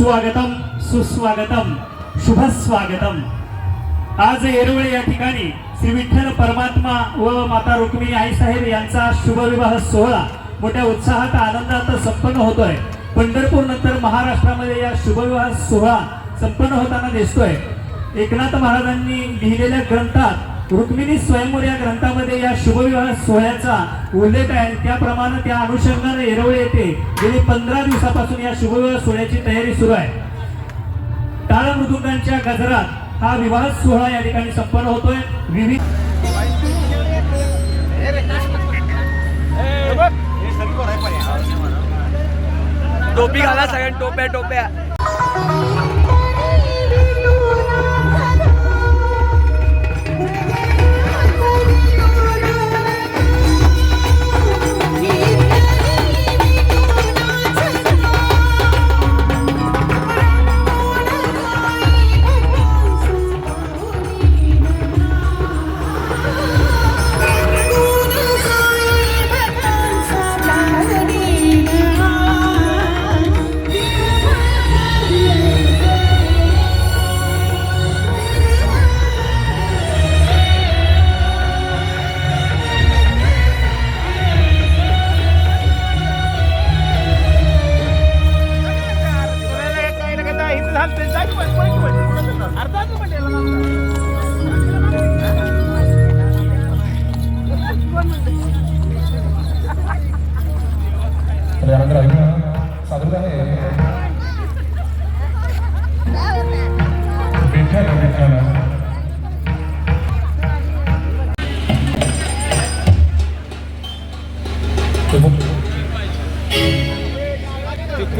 स्वागतम सुस्वागतम शुभ स्वागतम आज येरवळे या ठिकाणी श्री विठ्ठल परमात्मा व माता रुक्मिणी आईसाहेब यांचा शुभविवाह सोहळा मोठ्या उत्साहात आनंदात संपन्न होतोय. पंढरपूर नंतर महाराष्ट्रामध्ये या शुभविवाह सोहळा संपन्न होताना दिसतोय. एकनाथ महाराजांनी लिहिलेल्या ग्रंथात रुक्मिणी स्वयंवर या ग्रंथामध्ये या शुभविवाह सोहळ्याचा उल्लेख आहे त्याप्रमाणे त्या अनुषंगाने येरवळे येथे गेली पंधरा दिवसापासून या शुभविवाह सोहळ्याची तयारी सुरू आहे. टाळ मृदुंगांच्या गजरात हा विवाह सोहळा या ठिकाणी संपन्न होतोय. विविध टोपी घाला सगळ्या टोप्या टोप्या.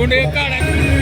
राजा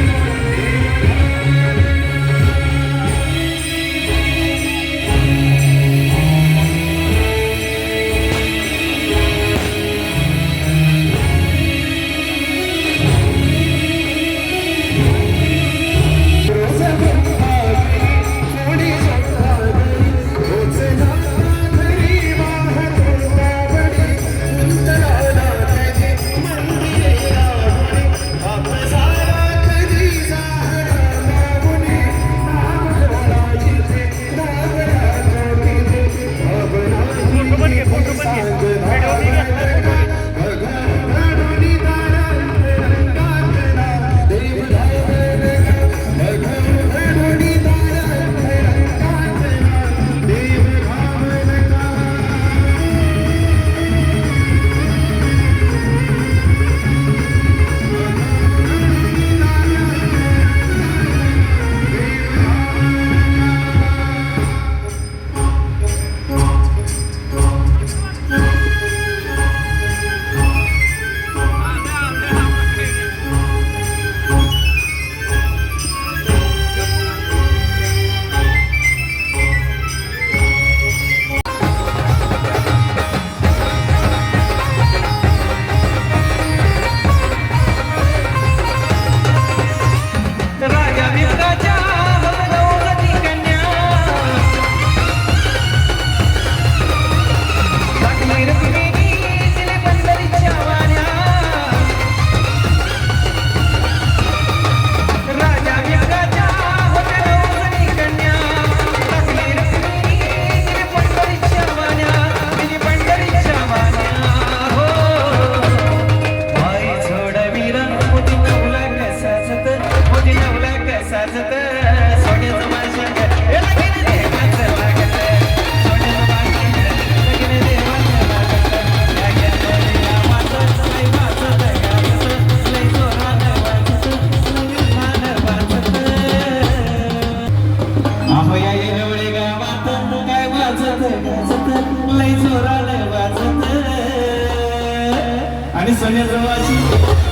आणि सोन्याचं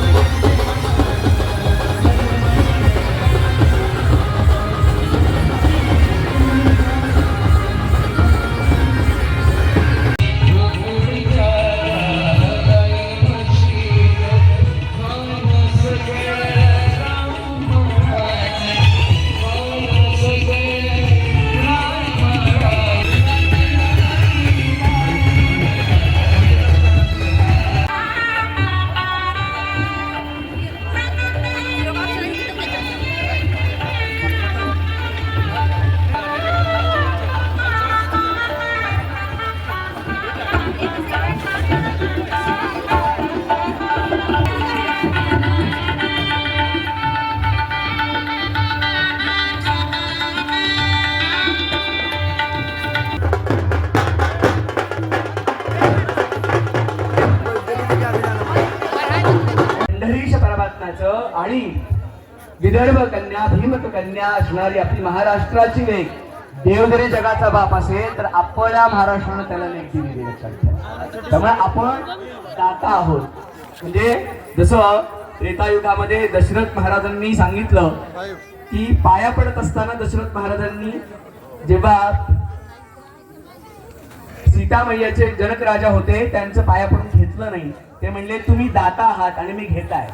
विदर्भ कन्या भीमक कन्या असणारी आपली महाराष्ट्राची लेख देव जरी जगाचा बाप असेल तर आपल्या महाराष्ट्रानं त्याला लेख दिलेली लक्षात त्यामुळे आपण दाता आहोत. म्हणजे जसं त्रेतायुगामध्ये दशरथ महाराजांनी सांगितलं की पाया पडत असताना दशरथ महाराजांनी जेव्हा सीता मैयाचे जनक राजा होते त्यांचं पाया पडून घेतलं नाही. ते म्हणले तुम्ही दाता आहात आणि मी घेताय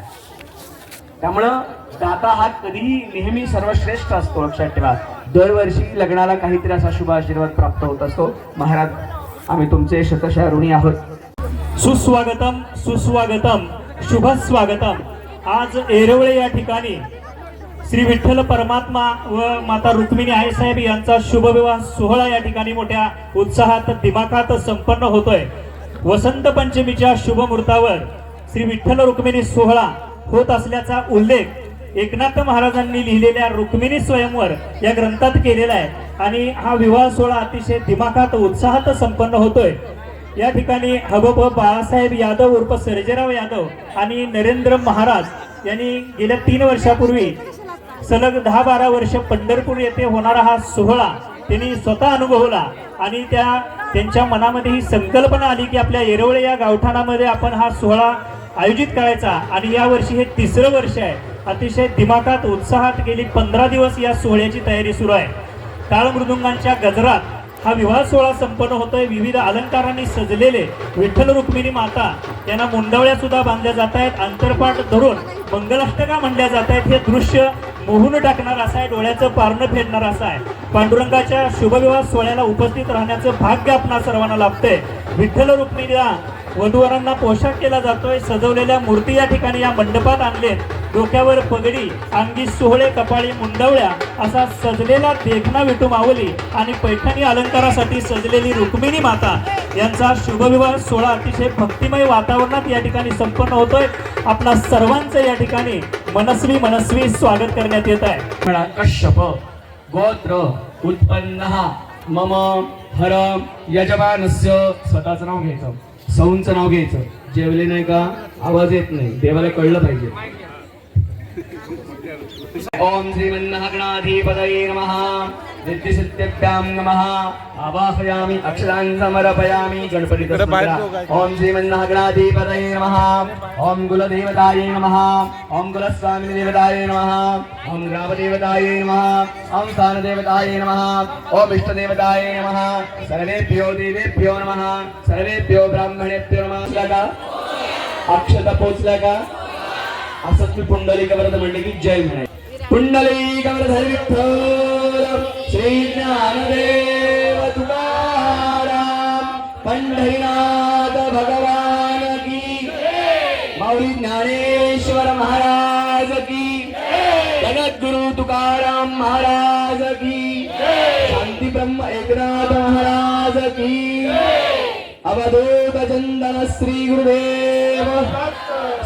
त्यामुळं दाता हा कधीही नेहमी सर्वश्रेष्ठ असतो लक्षात ठेवा. दरवर्षी लग्नाला काहीतरी असा शुभ आशीर्वाद प्राप्त होत असतो. महाराज आम्ही तुमचे शतशः ऋणी आहोत. सुस्वागतम सुस्वागतम शुभ स्वागतम आज एरवळे या ठिकाणी श्री विठ्ठल परमात्मा व माता रुक्मिणी आईसाहेब यांचा शुभविवाह सोहळा या ठिकाणी मोठ्या उत्साहात दिमाखात संपन्न होतोय. वसंत पंचमीच्या शुभ मुहूर्तावर श्री विठ्ठल रुक्मिणी सोहळा होत असल्याचा उल्लेख एकनाथ महाराजांनी लिहिलेल्या रुक्मिणी स्वयंवर या ग्रंथात केलेला आहे. आणि हा विवाह सोहळा अतिशय दिमाखात उत्साहात संपन्न होतोय. या ठिकाणी हबब बाळासाहेब यादव उर्फ सर्जेराव यादव आणि नरेंद्र महाराज यांनी गेल्या तीन वर्षापूर्वी सलग दहा बारा वर्ष पंढरपूर येथे होणारा हा सोहळा त्यांनी स्वतः अनुभवला. आणि त्या त्यांच्या मनामध्ये ही संकल्पना आली की आपल्या येरवळे या गावठाणामध्ये आपण हा सोहळा आयोजित करायचा आणि या वर्षी हे तिसरं वर्ष आहे. अतिशय दिमाखात उत्साहात गेली पंधरा दिवस या सोहळ्याची तयारी सुरू आहे. टाळ मृदुंगांच्या गजरात हा विवाह सोहळा संपन्न होतोय. विविध अलंकारांनी सजलेले विठ्ठल रुक्मिणी माता यांना मुंडवळ्या सुद्धा बांधल्या जात आहेत. अंतरपाठ धरून मंगलाष्टका म्हणल्या जात आहेत. हे दृश्य मोहून टाकणार असा आहे डोळ्याचं पारणं फेडणार असं आहे. पांडुरंगाच्या शुभविवाह सोहळ्याला उपस्थित राहण्याचं भाग्य आपणा सर्वांना लाभतंय. विठ्ठल रुक्मिणीला वधूवरांना पोशाख केला जातोय. सजवलेल्या मूर्ती या ठिकाणी या मंडपात आणलेत. डोक्यावर पगडी अंगी सोहळे कपाळी मुंडवळ्या असा सजलेला देखना विटू मावली आणि पैठणी अलंकारासाठी सजलेली रुक्मिणी माता. यांचा शुभविवाह सोहळा अतिशय भक्तिमय वातावरणात या ठिकाणी संपन्न होतोय. आपणा सर्वांचं या ठिकाणी मनस्वी मनस्वी स्वागत करण्यात येत आहे. कश्यप गोत्र उत्पन्न मम हरम यजमानस्य स्वतःचं नाव घ्यायचं. सौंचं नाव घ्यायचं. जेवले नाही का? आवाज येत नाही. देवाला कळलं पाहिजे. ओम श्रीमन्नागणाधिपतये नमः. नित्यसिद्ध्यभ्यां नमः। आवाहयामि अक्षरान् समर्पयामि गणपती ओम श्रीमन्नागणाधिपतये नमः। ओम कुलदेवताये नमः। ओम कुलस्वामिनि देवताये नमः। ओम ग्रामदेवताये नमः। ओम स्थानदेवताये नमः। ओम इष्टदेवताये नमः। सर्वेभ्यो देवेभ्यो नमः। सर्वेभ्यो ब्राह्मणेभ्यो नमः। पोचला का अक्षता पोचला का असंच मी पुंडलिक वरद म्हणले की जय म्हणे पुंडलिक वरधर विठ्ठल श्री ज्ञानदेव तुकाराम पंढरीनाथ भगवान की माऊली ज्ञानेश्वर महाराज की जगद्गुरु तुकाराम महाराज की शांती ब्रह्म एकनाथ महाराज की अवधूत चंदन श्री गुरुदेव।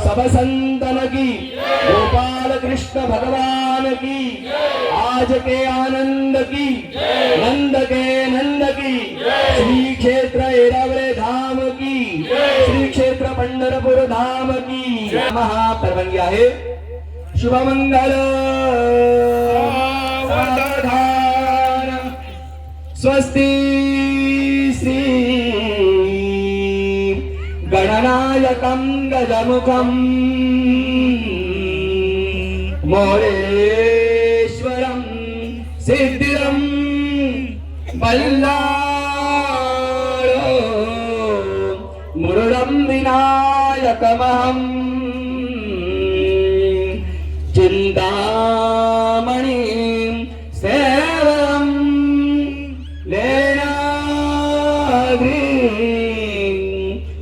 सब संतन की गोपाल कृष्ण भगवान की आज के आनंद की नंद के नंद की श्री क्षेत्र एरावळे धाम की श्री क्षेत्र पंढरपूर धाम की महापरवानगी आहे। शुभमंगल। स्वस्ति। गणनायकं गजमुखम् मोरेश्वरं सिद्धिरं बल्लाळो मुरुडं विनायकमहम् चिन्तामणिं सेवम् लेनाद्रिं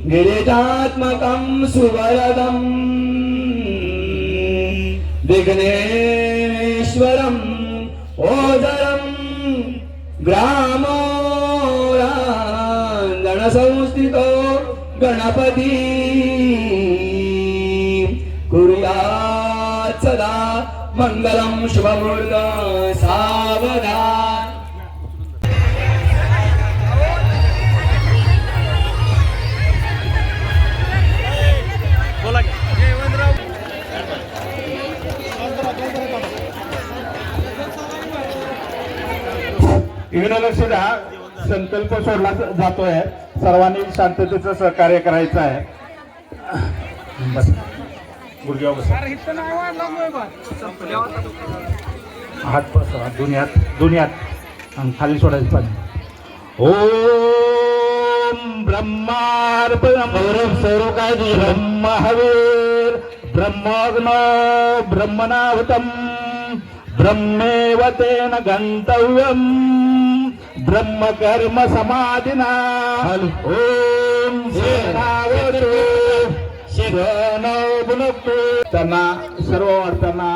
गिरिजात्मकं सुवरदम्। विघ्नेश्वरम् ओदरम् ग्रामोराङ्गणसंस्थितो गणपती। कुर्यात् सदा मङ्गलं शुभमुहूर्त सावधा। युनिलक्ष हा संकल्प सोडला जातोय. सर्वांनी शांततेचं सहकार्य करायचं आहे. बस. हात पसरा दुनियात दुनियात आणि खाली सोडायचं पाणी. ओम ब्रह्मार्पण गौरव सौरव काय ब्रह्म हवीर ब्रह्मग्न ब्रह्मणावतम ब्रह्मेव तेन गंतव्यम ब्रह्म कर्म समाधिना ओम त्यांना सर्व वार्तांना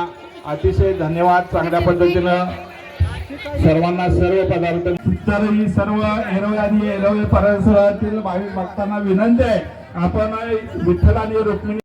अतिशय धन्यवाद चांगल्या पद्धतीनं. सर्वांना सर्व पदार्थ तर ही सर्व एरवे आणि एरवे परिसरातील भाविक भक्तांना विनंती आहे. आपण विठ्ठल आणि रुक्मिणी